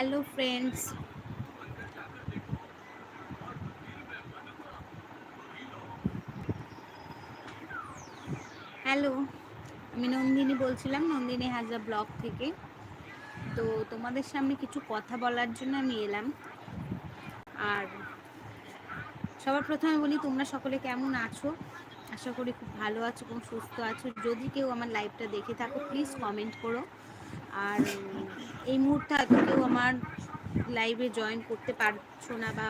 Hello friends hello আমি নন্দিনী বলছিলাম, Nandini Hazra blog থেকে। তো তোমাদের সামনে কিছু কথা বলার জন্য আমি এলাম। আর সবার প্রথমে বলি, তোমরা সকলে কেমন আছো? আশা করি খুব ভালো আছো এবং সুস্থ আছো। যদি কেউ আমার লাইভটা দেখে থাকো প্লিজ কমেন্ট করো। আর এই মুহূর্তে হয়তো কেউ আমার লাইভে জয়েন করতে পারছ না বা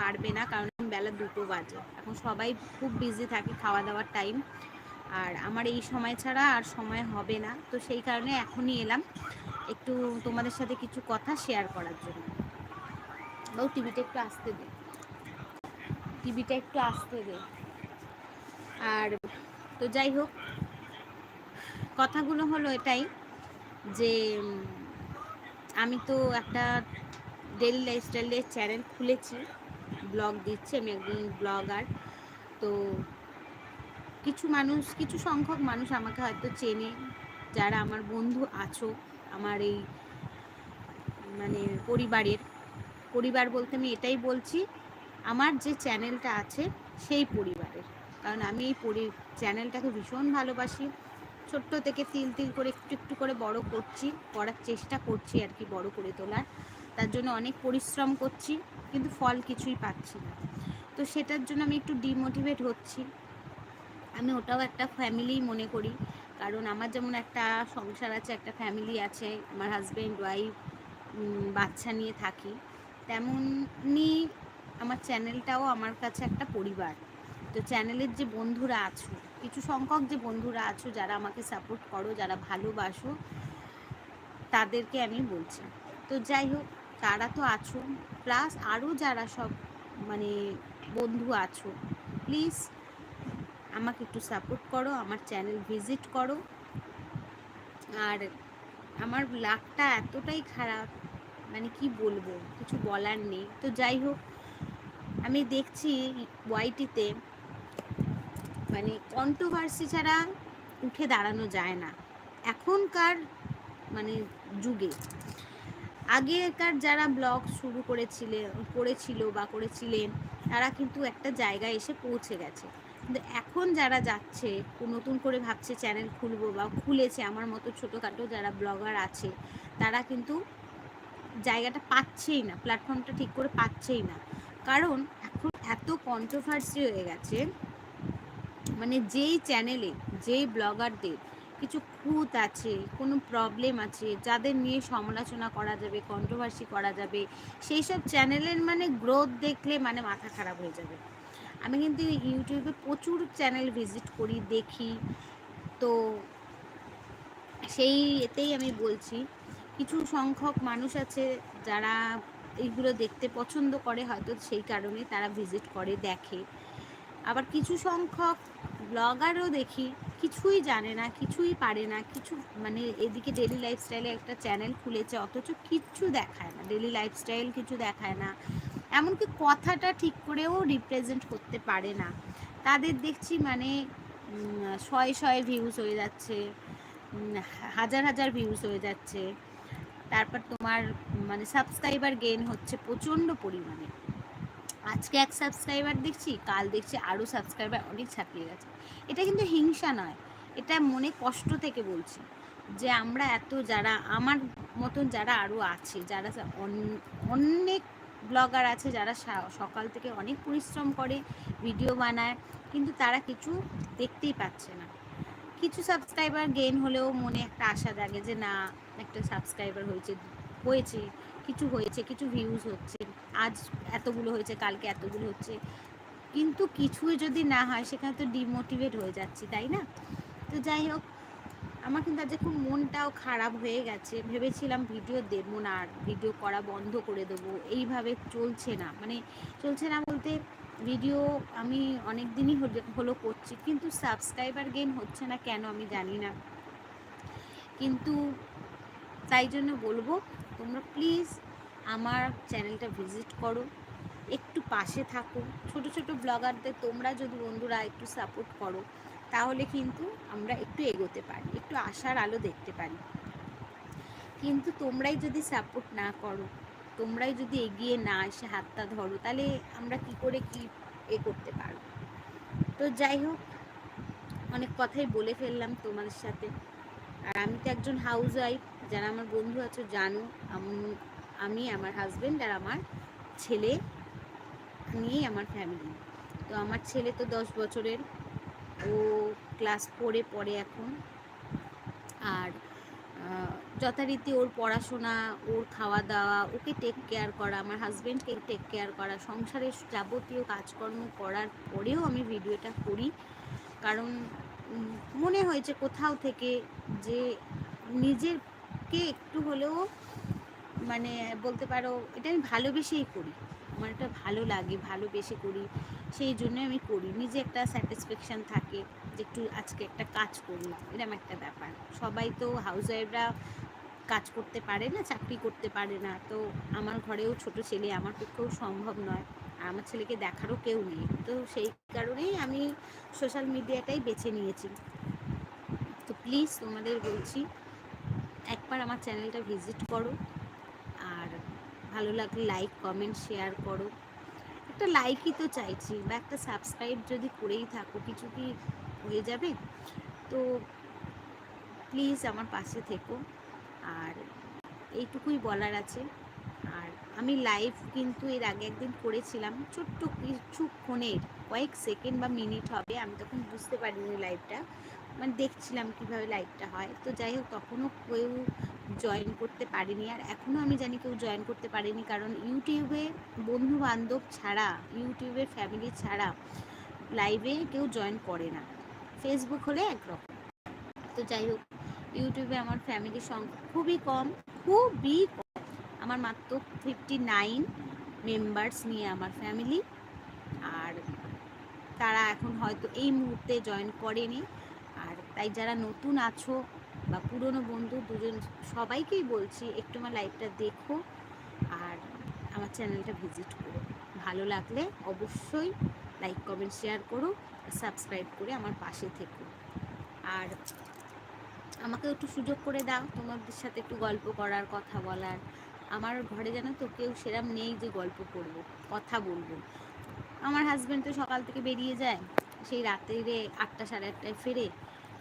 পারবে না, কারণ বেলা দুটো বাজে। এখন সবাই খুব বিজি থাকে খাওয়া দাওয়ার টাইম আর আমার এই সময় ছাড়া আর সময় হবে না। তো সেই কারণে এখনই এলাম। একটু তোমাদের সাথে কিছু কথা শেয়ার করার জন্য। বউ টিভিটা একটু আসতে দে। টিভিটা একটু আসতে দে। আর তো যাই হোক, কথাগুলো হলো এটাই। যে আমি তো একটা ডেলি লাইফস্টাইলের চ্যানেল খুলেছি ব্লগ দিচ্ছি, আমি একজন ব্লগার তো কিছু মানুষ, কিছু সংখ্যক মানুষ আমাকে হয়তো চেনে, যারা আমার বন্ধু আছো, আমার এই মানে পরিবারের, পরিবার বলতে আমি এটাই বলছি, আমার যে চ্যানেলটা আছে, সেই পরিবারের। কারণ আমি এই পরি চ্যানেলটাকে ভীষণ ভালোবাসি। ছোট্ট থেকে তিল তিল করে একটু একটু করে বড় করছি, করার চেষ্টা করছি আর কি বড় করে তোলার। তার জন্য অনেক পরিশ্রম করছি, কিন্তু ফল কিছুই পাচ্ছি না। তো সেটার জন্য আমি একটু ডিমোটিভেট হচ্ছি। আমি ওটাও একটা ফ্যামিলি মনে করি, কারণ আমার যেমন একটা সংসার আছে, একটা ফ্যামিলি আছে, আমার হাজব্যান্ড ওয়াইফ বাচ্চা নিয়ে থাকি, তেমনই আমার চ্যানেলটাও আমার কাছে একটা পরিবার। তো চ্যানেলের যে বন্ধুরা আছো কিছু সংখ্যক যে বন্ধুরা আছো, যারা আমাকে সাপোর্ট করো, যারা ভালোবাসো, তাদেরকে আমি বলছি। তো যাই হোক তারা তো আছো প্লাস আরও যারা সব মানে বন্ধু আছো প্লিজ আমাকে একটু সাপোর্ট করো, আমার চ্যানেল ভিজিট করো। আর আমার লাকটা এতটাই খারাপ মানে কি বলব, কিছু বলার নেই। তো যাই হোক, আমি দেখছি ওয়াইটিতে মানে কন্ট্রোভার্সি ছাড়া উঠে দাঁড়ানো যায় না। এখনকার মানে যুগে। আগেকার যারা ব্লগ শুরু করেছিলেন করেছিল বা করেছিলেন, তারা কিন্তু একটা জায়গায় এসে পৌঁছে গেছে। কিন্তু এখন যারা যাচ্ছে, নতুন করে ভাবছে চ্যানেল খুলবো বা খুলেছে, আমার মতো ছোটোখাটো যারা ব্লগার আছে, তারা কিন্তু জায়গাটা পাচ্ছেই না প্ল্যাটফর্মটা ঠিক করে পাচ্ছেই না। কারণ এখন এত কন্ট্রোভার্সি হয়ে গেছে মানে যেই চ্যানেলে যেই ব্লগারদের কিছু খুঁত আছে, কোনো প্রবলেম আছে, যাদের নিয়ে সমালোচনা করা যাবে কন্ট্রোভার্সি করা যাবে, সেই সব চ্যানেলের মানে গ্রোথ দেখলে মানে মাথা খারাপ হয়ে যাবে। আমি কিন্তু ইউটিউবে প্রচুর চ্যানেল ভিজিট করি, দেখি। তো সেই এতেই আমি বলছি, কিছু সংখ্যক মানুষ আছে যারা এইগুলো দেখতে পছন্দ করে, হয়তো সেই কারণে তারা ভিজিট করে, দেখে। আবার কিছু সংখ্যক ব্লগারও দেখি, কিছুই জানে না, কিছুই পারে না, কিছু মানে এদিকে ডেলি লাইফস্টাইলে একটা চ্যানেল খুলেছে, অথচ কিচ্ছু দেখায় না ডেলি লাইফস্টাইল কিছু দেখায় না, এমনকি কথাটা ঠিক করেও রিপ্রেজেন্ট করতে পারে না। তাদের দেখছি মানে শয়ে শয়ে ভিউজ হয়ে যাচ্ছে হাজার হাজার ভিউজ হয়ে যাচ্ছে, তারপর তোমার মানে সাবস্ক্রাইবার গেন হচ্ছে প্রচণ্ড পরিমাণে। আজকে এক সাবস্ক্রাইবার দেখছি, কাল দেখছি আরও সাবস্ক্রাইবার অনেক ছাপিয়ে গেছে। এটা কিন্তু হিংসা নয়, এটা মনে কষ্ট থেকে বলছি যে আমরা এত যারা, আমার মতন যারা আরও আছে, যারা অনেক ব্লগার আছে যারা সকাল থেকে অনেক পরিশ্রম করে ভিডিও বানায়, কিন্তু তারা কিছু দেখতেই পাচ্ছে না। কিছু সাবস্ক্রাইবার গেইন হলেও মনে একটা আশা জাগে যে না, একটা সাবস্ক্রাইবার হয়েছে হয়েছে। কিছু হয়েছে, কিছু ভিউজ হচ্ছে, আজ এতগুলো হয়েছে, কালকে এতগুলো হচ্ছে। কিন্তু কিছুই যদি না হয়, সেখানে তো ডিমোটিভেট হয়ে যাচ্ছি, তাই না? তো যাই হোক, আমার কিন্তু আজকে খুব মনটাও খারাপ হয়ে গেছে। ভেবেছিলাম ভিডিও দেবো না আর ভিডিও করা বন্ধ করে দেবো। এইভাবে চলছে না। মানে চলছে না বলতে ভিডিও আমি অনেক দিনই হলো করছি, কিন্তু সাবস্ক্রাইবার গেন হচ্ছে না কেন আমি জানি না। কিন্তু তাই জন্য বলব, তোমরা প্লিজ আমার চ্যানেলটা ভিজিট করো, একটু পাশে থাকো। ছোট ছোট ব্লগারদের তোমরা যদি বন্ধুরা একটু সাপোর্ট করো, তাহলে কিন্তু আমরা একটু এগোতে পারি, একটু আশার আলো দেখতে পারি। কিন্তু তোমরাই যদি সাপোর্ট না করো, তোমরাই যদি এগিয়ে না এসে হাতটা ধরো, তাহলে আমরা কি করে কি এ করতে পারব? তো যাই হোক, অনেক কথাই বলে ফেললাম তোমাদের সাথে। আর আমি তো একজন হাউস ওয়াইফ যারা আমার বন্ধু আছো, জানো, আমি আমার হাজব্যান্ড আর আমার ছেলে নিয়েই আমার ফ্যামিলি তো আমার ছেলে তো দশ বছরের, ও ক্লাস ফোরে পড়ে এখন। আর যথারীতি ওর পড়াশোনা, ওর খাওয়া দাওয়া ওকে টেক কেয়ার করা, আমার হাজব্যান্ডকে টেক কেয়ার করা, সংসারের যাবতীয় কাজকর্ম করার পরেও আমি ভিডিওটা করি। কারণ মনে হয়েছে কোথাও থেকে যে নিজেরকে একটু হলেও মানে বলতে পারো এটা আমি ভালোবেসেই করি। আমার এটা ভালো লাগে, ভালোবেসে করি, সেই জন্য আমি করি। নিজে একটা স্যাটিসফ্যাকশান থাকে যে একটু আজকে একটা কাজ করলাম এরকম একটা ব্যাপার। সবাই তো হাউস ওয়াইফরা কাজ করতে পারে না, চাকরি করতে পারে না। তো আমার ঘরেও ছোট ছেলে, আমার পক্ষেও সম্ভব নয়। আর আমার ছেলেকে দেখারও কেউ নেই। তো সেই কারণেই আমি সোশ্যাল মিডিয়াটাই বেছে নিয়েছি। তো প্লিজ তোমাদের বলছি একবার আমার চ্যানেলটা ভিজিট করো আর ভালো লাগলে লাইক কমেন্ট শেয়ার করো। একটা লাইকই তো চাইছি বা একটা সাবস্ক্রাইব যদি করেই থাকো, কিছু কি হয়ে যাবে? তো প্লিজ আমার পাশে থেকো। আর এইটুকুই বলার আছে। আর আমি লাইভ কিন্তু এর আগে একদিন করেছিলাম, ছোট্ট কিছুক্ষণের কয়েক সেকেন্ড বা মিনিট হবে, আমি তখন বুঝতে পারিনি লাইভটা মানে দেখছিলাম কীভাবে লাইভটা হয়। তো যাই হোক, তখনও কেউ জয়েন করতে পারিনি। আর এখনও আমি জানি কেউ জয়েন করতে পারিনি, কারণ ইউটিউবে বন্ধু বান্ধব ছাড়া ইউটিউবের ফ্যামিলি ছাড়া লাইভে কেউ জয়েন করে না। ফেসবুক হলে একরকম। তো যাই হোক ইউটিউবে আমার ফ্যামিলির সংখ্যা খুবই কম খুবই কম। আমার মাত্র ফিফটি নাইন মেম্বার্স নিয়ে আমার ফ্যামিলি আর তারা এখন হয়তো এই মুহূর্তে জয়েন করেনি। তাই যারা নতুন আছো বা পুরনো বন্ধু দুজন সবাইকেই বলছি, একটু আমার লাইভটা দেখো আর আমার চ্যানেলটা ভিজিট করো। ভালো লাগলে অবশ্যই লাইক কমেন্ট শেয়ার করো সাবস্ক্রাইব করে আমার পাশে থেকো। আর আমাকে একটু সুযোগ করে দাও তোমাদের সাথে একটু গল্প করার, কথা বলার। আমার ঘরে যেন তো কেউ সেরাম নেই যে গল্প করব, কথা বলব। আমার হাজব্যান্ড তো সকাল থেকে বেরিয়ে যায়, সেই রাত্রে আটটা সাড়ে আটটায় ফেরে।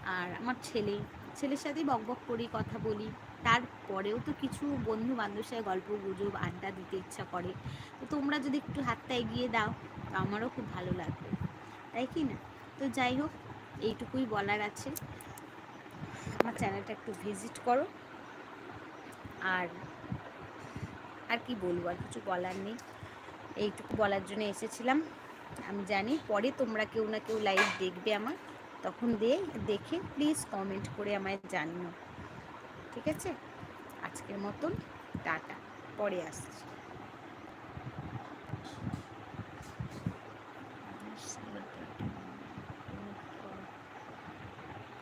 আর আমার ছেলে, ছেলের সাথেই বক বক করি, কথা বলি। তারপরেও তো কিছু বন্ধু বান্ধবের সাথে গল্প, গুজব, আড্ডা দিতে ইচ্ছা করে। তো তোমরা যদি একটু হাতটা এগিয়ে দাও, তো আমারও খুব ভালো লাগবে। তাই কি না? তো যাই হোক, এইটুকুই বলার আছে। আমার চ্যানেলটা একটু ভিজিট করো। আর আর কি বলব, আর কিছু বলার নেই। এইটুকু বলার জন্য এসেছিলাম। আমি জানি পরে তোমরা কেউ না কেউ লাইভ দেখবে আমার। তখন দে দেখে প্লিজ কমেন্ট করে আমায় জানিও। ঠিক আছে? আজকের মতন টাটা। পরে আসছি।